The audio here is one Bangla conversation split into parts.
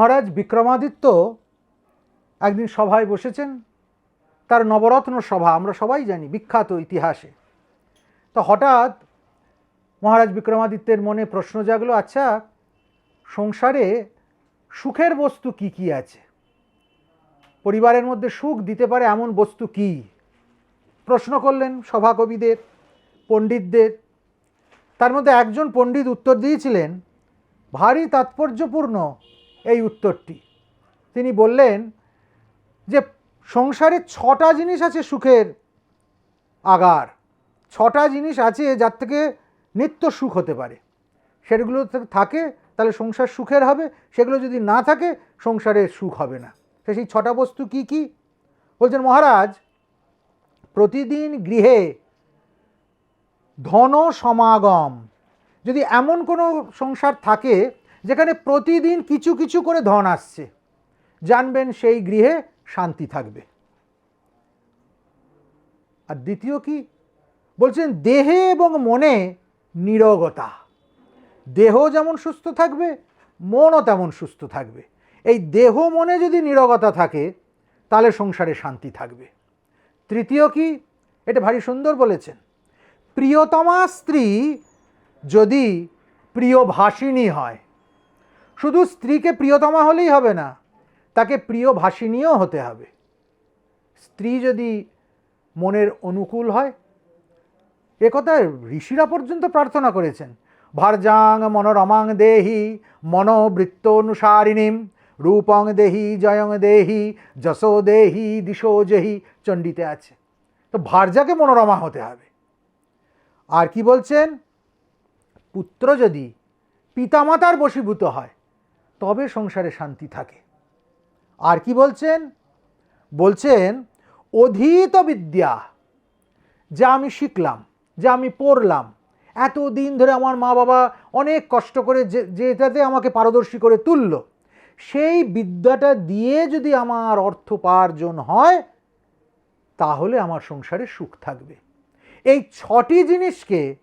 মহারাজ বিক্রমাদিত্য একদিন সভায় বসেছেন। তার নবরত্ন সভা, আমরা সবাই জানি, বিখ্যাত ইতিহাসে। তো হঠাৎ মহারাজ বিক্রমাদিত্যের মনে প্রশ্ন জাগলো আচ্ছা সংসারে সুখের বস্তু কি কি আছে? পরিবারের মধ্যে সুখ দিতে পারে এমন বস্তু কি? প্রশ্ন করলেন সভাকবিদের, পণ্ডিতদের। তার মধ্যে একজন পণ্ডিত উত্তর দিয়েছিলেন, ভারী তাৎপর্যপূর্ণ এই উত্তরটি। তিনি বললেন যে, সংসারে ছটা জিনিস আছে সুখের আগার। ছটা জিনিস আছে যার থেকে নিত্য সুখ হতে পারে। সেগুলো থাকে, তাহলে সংসার সুখের হবে। সেগুলো যদি না থাকে, সংসারে সুখ হবে না। তো সেই ছটা বস্তু কি কি? বলছেন, মহারাজ, প্রতিদিন গৃহে ধন সমাগম যদি এমন কোনো সংসার থাকে যেখানে প্রতিদিন কিছু কিছু করে ধন আসছে। জানবেন সেই গৃহে শান্তি থাকবে। আর দ্বিতীয় কি? বলছেন, দেহে এবং মনে নিরগতা। দেহ যেমন সুস্থ থাকবে, মনও তেমন সুস্থ থাকবে। এই দেহ মনে যদি নিরগতা থাকে, তাহলে সংসারে শান্তি থাকবে। তৃতীয় কি? এটা ভারী সুন্দর বলেছেন। প্রিয়তমা স্ত্রী যদি প্রিয় ভাষিনী হয় শুধু স্ত্রীকে প্রিয়তমা হলেই হবে না, তাকে প্রিয় ভাষিনীও হতে হবে। স্ত্রী যদি মনের অনুকূল হয় একথা ঋষিরা পর্যন্ত প্রার্থনা করেছেন ভারজাং মনোরমাং দেহি মনোবৃত্ত অনুসারিণীম রূপং দেহি জয়ং দেহি, যশো দেহি দিশো জেহি চণ্ডীতে আছে। তো ভারজাকে মনোরমা হতে হবে। আর কি বলছেন? পুত্র যদি পিতামাতার বশীভূত হয় তবে সংসারে শান্তি থাকে। আর কি বলছেন? বলছেন, অধীত বিদ্যা, যা আমি শিখলাম, যা আমি পড়লাম এত দিন ধরে আমার মা বাবা অনেক কষ্ট করে যে, যেটাতে আমাকে পারদর্শী করে তুলল, সেই বিদ্যাটা দিয়ে যদি আমার অর্থোপার্জন হয়, তাহলে আমার সংসারে সুখ থাকবে। এই ছটি জিনিসকে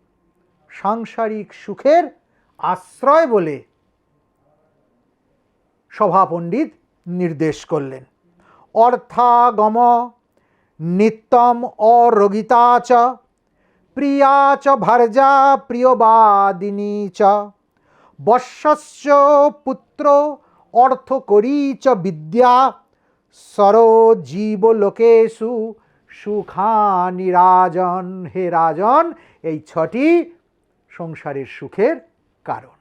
সাংসারিক সুখের আশ্রয় বলে সভাপণ্ডিত নির্দেশ করলেন। অর্থাগম নিত্যম অরোগিতা চ, প্রিয়া চ ভর্জা প্রিয়বাদিনী চ বর্ষস্য পুত্র অর্থকরী চ বিদ্যা, সরো জীবলোকেশু সুখানি রাজন, হে রাজন, এই ছটি সংসারের সুখের কারণ।